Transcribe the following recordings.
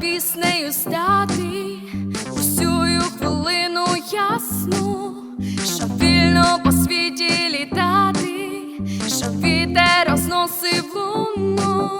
піснею стати. Усю хвилину ясну, щоб вільно по світі літати, щоб вітер розносив луну,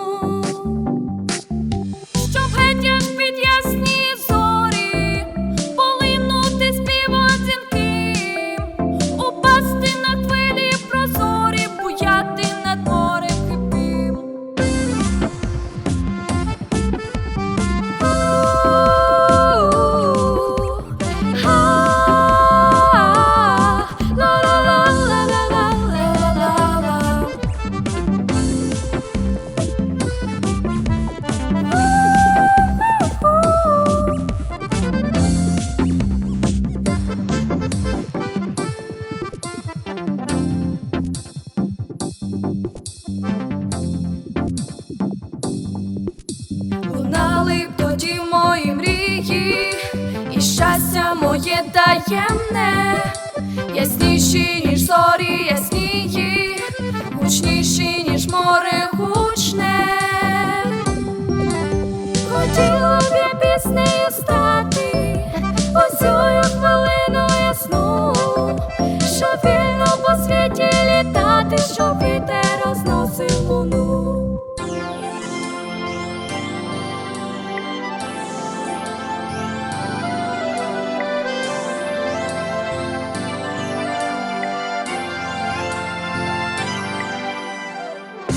Лунали б тоді мої мрії, і щастя моє таємне, ясніші, ніж зорі яснії, гучніші, ніж море гучне. Хотіла б я піснею стати, оцю хвилину ясну, щоб вільно по світі літати, щоб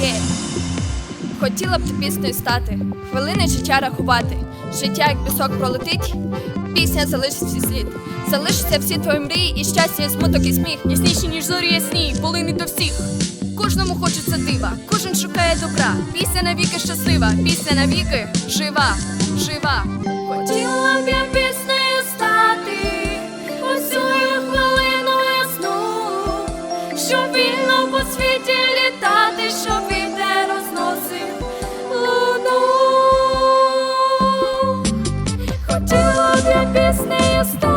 думки. Хотіла б ти піснею стати, хвилини життя рахувати. Життя, як пісок пролетить, пісня залишить всі слід. Залишиться всі твої мрії, і щастя, і смуток, і сміх. Ясніші, ніж зорі, ясні, полини до всіх. Кожному хочеться дива, кожен шукає добра. Пісня навіки щаслива, пісня навіки жива, жива. Хотіла б я піснею стати, усю хвилину ясну, що вільно по світі. место